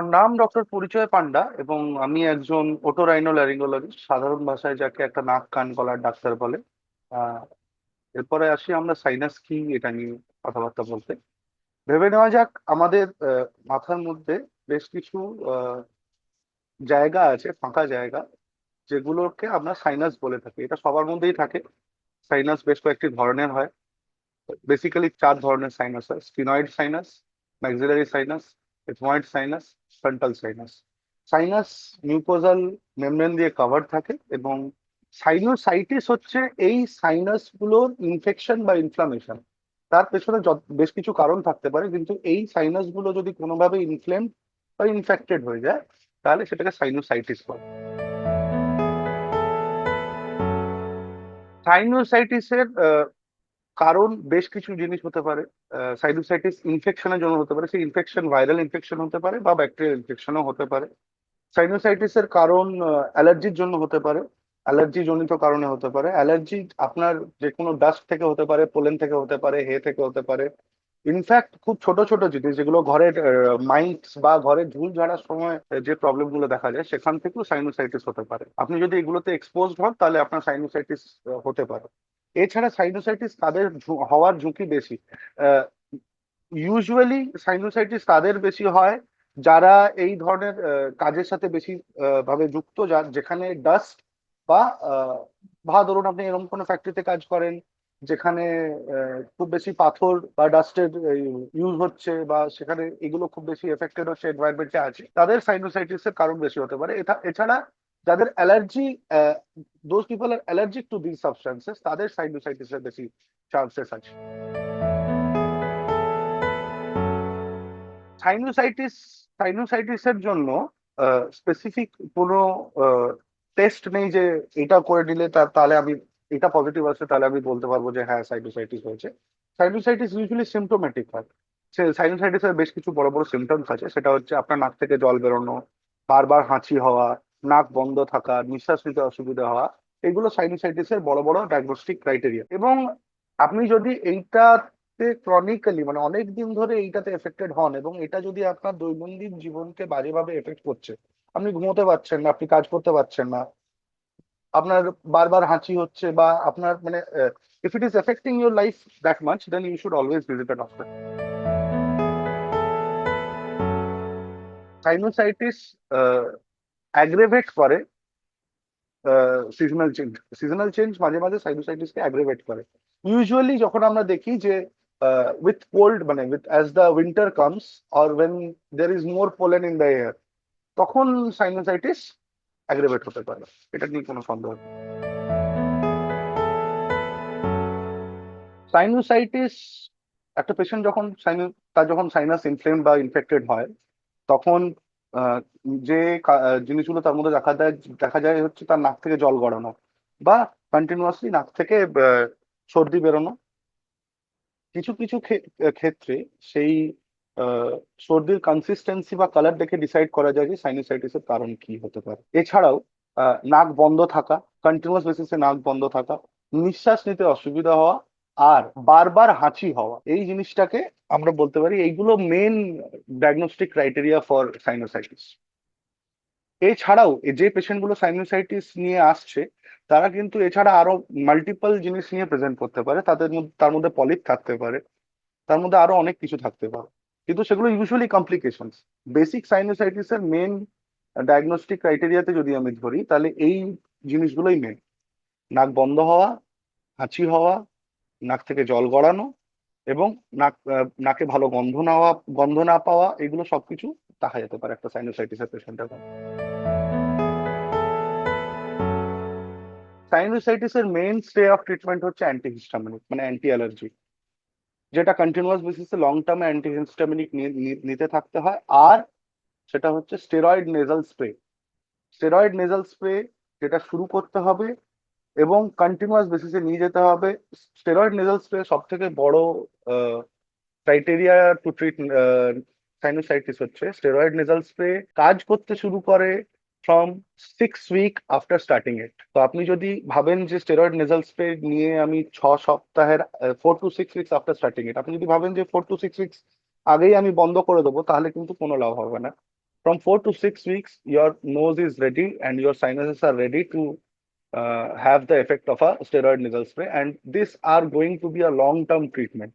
আমার নাম ডক্টর পরিচয় পান্ডা এবং আমি একজন ওটোরাইনো ল্যারিঙ্গোলজিস্ট সাধারণ ভাষায় যাকে একটা নাক কান গলার ডাক্তার বলে। এরপরে আসি আমরা সাইনাস কি, এটা নিয়ে কথাবার্তা বলতে। ভেবে নেওয়া যাক, আমাদের মাথার মধ্যে বেশ কিছু জায়গা আছে, ফাঁকা জায়গা, যেগুলোকে আমরা সাইনাস বলে থাকি। এটা সবার মধ্যেই থাকে। সাইনাস বেশ কয়েকটি ধরনের হয়। বেসিক্যালি চার ধরনের সাইনাস হয়। Sphenoid sinus maxillary sinus ethmoid sinus frontal sinus sinus mucosal membrane দিয়ে কভার থাকে এবং সাইনোসাইটিস হচ্ছে এই সাইনাসগুলোর ইনফেকশন বা ইনফ্লামেশন তার পেছনে বেশ কিছু কারণ থাকতে পারে, কিন্তু এই সাইনাসগুলো যদি কোনোভাবে ইনফ্লেম বা ইনফেক্টেড হয়ে যায়, তাহলে সেটাকে সাইনোসাইটিস বলে। সাইনোসাইটিসের কারণ বেশ কিছু জিনিস হতে পারে। সাইনোসাইটিস ইনফেকশনের জন্য হতে পারে, সেই ইনফেকশন ভাইরাল ইনফেকশন হতে পারে বা ব্যাকটেরিয়াল ইনফেকশনও হতে পারে। সাইনোসাইটিসের কারণ অ্যালার্জির জন্য হতে পারে অ্যালার্জি জনিত কারণে হতে পারে। অ্যালার্জি আপনার যে কোনো ডাস্ট থেকে হতে পারে পোলেন থেকে হতে পারে হে থেকে হতে পারে। ইনফ্যাক্ট খুব ছোট ছোট জিনিস যেগুলো ঘরের মাইটস বা ঘরের ঝুল ঝাড়ার সময় যে প্রবলেমগুলো দেখা যায়, সেখান থেকেও সাইনোসাইটিস হতে পারে। আপনি যদি এগুলোতে এক্সপোজড হন, তাহলে আপনার সাইনোসাইটিস হতে পারে। এছাড়া সাইনোসাইটিস তাদের হওয়ার ঝুঁকি বেশি। ইউজুয়ালি সাইনোসাইটিস তাদের বেশি হয় যারা এই ধরনের কাজের সাথে বেশি ভাবে যুক্ত যার যেখানে ডাস্ট বা বা ধরুন আপনি এরকম কোনো ফ্যাক্টরিতে কাজ করেন, যেখানে খুব বেশি পাথর বা ডাস্টের ইউজ হচ্ছে বা সেখানে এগুলো খুব বেশি এফেক্টেড হচ্ছে এনভায়রনমেন্টে আছে, তাদের সাইনোসাইটিস এর কারণ বেশি হতে পারে। এছাড়া যাদের allergy those people are allergic to this substances তাদের সাইনোসাইটিস এর বেশি চান্সেস আছে। সাইনোসাইটিস সাইনোসাইটিস এর জন্য স্পেসিফিক কোনো টেস্ট নেই যে এটা করে নিলে তাহলে আমি, এটা পজিটিভ আছে, তাহলে আমি বলতে পারব যে হ্যাঁ সাইনোসাইটিস হয়েছে। সাইনোসাইটিস ইউজুয়ালি সিমটোমেটিক হয়। সাইনোসাইটিস এর বেশ কিছু বড় বড় সিমটমস আছে। সেটা হচ্ছে আপনার নাক থেকে জল বেরোনো, বারবার হাঁচি হওয়া নাক বন্ধ থাকা নিঃশ্বাস নিতে অসুবিধা হওয়া, এগুলো সাইনোসাইটিস এর বড় বড় ডায়াগনস্টিক ক্রাইটেরিয়া এবং আপনি যদি এইটাতে ক্রনিক্যালি মানে অনেক দিন ধরে এইটাতে এফেক্টেড হন এবং এটা যদি আপনার দৈনন্দিন জীবনকে বাজেভাবে এফেক্ট করছে, আপনি ঘুমোতে পারছেন না, আপনি কাজ করতে পারছেন না, আপনার বারবার হাঁচি হচ্ছে বা আপনার মানে if it is affecting your life that much then you should always visit an hospital sinusitis aggravate করে সিজনাল চেঞ্জ সিজনাল চেঞ্জ মাঝে মাঝে সাইনোসাইটিসকে অ্যাগ্রেভেট করে। ইউজুয়ালি যখন আমরা দেখি যে উইথ কোল্ড মানে with as the winter comes or when there is more pollen in the air তখন সাইনোসাইটিস অ্যাগ্রেভেট হতে পারে। এটা নিয়ে কোনো সন্দেহ নেই। সাইনোসাইটিস একটা পেশেন্ট যখন সাইনো তার যখন সাইনাস ইনফ্লেম বা ইনফেক্টেড হয়, তখন যে জিনিসগুলো তার মধ্যে দেখা যায় দেখা যায় হচ্ছে তার নাক থেকে জল গড়ানো বা কন্টিনিউয়াসলি নাক থেকে সর্দি বেরোনো। কিছু কিছু ক্ষে- ক্ষেত্রে সেই সর্দির কনসিস্টেন্সি বা কালার দেখে ডিসাইড করা যায় যে সাইনোসাইটিসের কারণ কি হতে পারে। এছাড়াও নাক বন্ধ থাকা কন্টিনিউয়াস বেসিসে নাক বন্ধ থাকা, নিঃশ্বাস নিতে অসুবিধা হওয়া আর বারবার হাঁচি হওয়া, এই জিনিসটাকে আমরা বলতে পারি এইগুলো main diagnostic criteria for sinusitis এছাড়াও যে পেশেন্টগুলো সাইনোসাইটিস নিয়ে আসছে, তারা কিন্তু এছাড়া আরও মাল্টিপল জিনিস নিয়ে প্রেজেন্ট করতে পারে। তাদের মধ্যে, তার মধ্যে পলিপ থাকতে পারে, তার মধ্যে আরও অনেক কিছু থাকতে পারে। কিন্তু সেগুলো ইউজুয়ালি কমপ্লিকেশনস বেসিক সাইনোসাইটিস এর মেন ডায়াগনস্টিক ক্রাইটেরিয়াতে যদি আমি ধরি, তাহলে এই জিনিসগুলোই মেন নাক বন্ধ হওয়া, হাঁচি হওয়া নাক থেকে জল গড়ানো এবং নাক নাকে ভালো গন্ধ না হওয়া, গন্ধ না পাওয়া, এগুলো সবকিছু দেখা যেতে পারে একটা সাইনোসাইটিসের পেশেন্টের সাইনোসাইটিসের মেইন স্টে অফ ট্রিটমেন্ট হচ্ছে অ্যান্টিহিস্টামিনিক মানে অ্যান্টি অ্যালার্জি যেটা কন্টিনিউয়াস বেসিসে লং টার্মে অ্যান্টিহিস্টামিনিক নিতে থাকতে হয়। আর সেটা হচ্ছে steroid nasal spray steroid nasal spray যেটা শুরু করতে হবে এবং কন্টিনিউয়াস বেসিসে নিয়ে যেতে হবে। স্টেরয়েড নেজাল স্প্রে সব থেকে বড় ক্রাইটেরিয়া টু ট্রিট সাইনোসাইটিস হচ্ছে। স্টেরয়েড নেজাল স্প্রে কাজ করতে শুরু করে from six week after starting it তো আপনি যদি ভাবেন যে স্টেরয়েড নেজাল স্প্রে নিয়ে আমি ছ সপ্তাহের four to six weeks after starting it আপনি যদি ভাবেন যে ফোর টু সিক্স উইকস আগেই আমি বন্ধ করে দেবো তাহলে কিন্তু কোনো লাভ হবে না। From four to six weeks, your nose is ready and your sinuses R ready to uh, have the effect of a steroid nasal spray. And these are going to be a long-term treatment.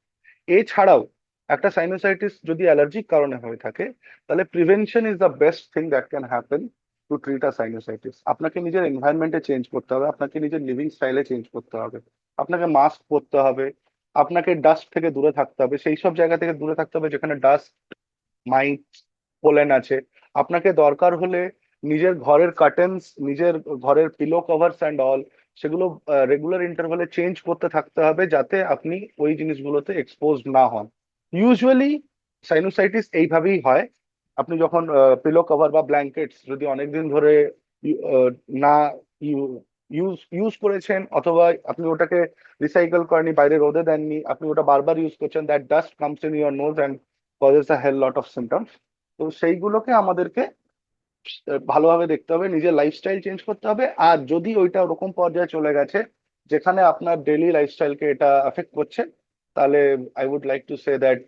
এছাড়াও একটা sinusitis যদি allergic কারণে হয়ে থাকে তাহলে prevention is the best thing that can happen to treat a sinusitis আপনাকে নিজের এনভায়রনমেন্টে change করতে হবে আপনাকে নিজের লিভিং স্টাইলে চেঞ্জ করতে হবে আপনাকে মাস্ক পরতে হবে আপনাকে ডাস্ট থেকে দূরে থাকতে হবে সেই সব জায়গা থেকে দূরে থাকতে হবে যেখানে ডাস্ট মাইট পোলেন আছে আপনাকে দরকার হলে নিজের ঘরের কার্টেন্স নিজের ঘরের পিলো কভারস অ্যান্ড অল সেগুলো রেগুলার ইন্টারভালে চেঞ্জ করতে থাকতে হবে যাতে আপনি ওই জিনিসগুলোতে এক্সপোজ না হন। ইউজুয়ালি সাইনোসাইটিস এইভাবেই হয়। আপনি যখন পিলো কভার বা ব্ল্যাঙ্কেটস যদি অনেকদিন ধরে না ইউজ ইউজ করেছেন অথবা আপনি ওটাকে রিসাইকেল করেনি বাইরে রোদে দেননি, আপনি ওটা বারবার ইউজ করছেন that dust comes in your nose and causes a hell lot of symptoms তো সেইগুলোকে আমাদেরকে ভালোভাবে দেখতে হবে নিজের লাইফস্টাইল চেঞ্জ করতে হবে। আর যদি ওইটা ওরকম পর্যায়ে চলে গেছে যেখানে আপনার ডেইলি লাইফস্টাইলকে এটা এফেক্ট করছে তাহলে I would like to say that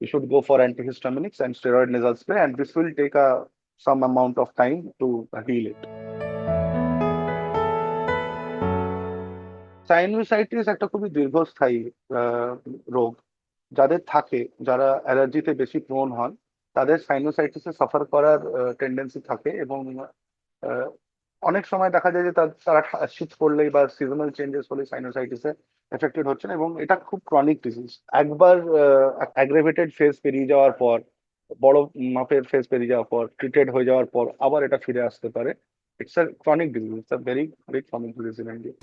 you should go for antihistaminics and steroid nasal spray and this will take a some amount of time to heal it. Sinusitis একটা খুবই দীর্ঘস্থায়ী আহ, রোগ। যাদের থাকে যারা অ্যালার্জিতে বেশি প্রোন হন তাদের সাইনোসাইটিসে সাফার করার টেন্ডেন্সি থাকে এবং অনেক সময় দেখা যায় যে তারা শীত পড়লেই বা সিজনাল চেঞ্জেস হলে সাইনোসাইটিসে এফেক্টেড হচ্ছেন এবং এটা খুব ক্রনিক ডিজিজ একবার অ্যাগ্রেভেটেড ফেজ পেরিয়ে যাওয়ার পর, বড় মাপের ফেজ পেরিয়ে যাওয়ার পর ট্রিটেড হয়ে যাওয়ার পর আবার এটা ফিরে আসতে পারে। It's a chronic disease it's a very very chronic disease in India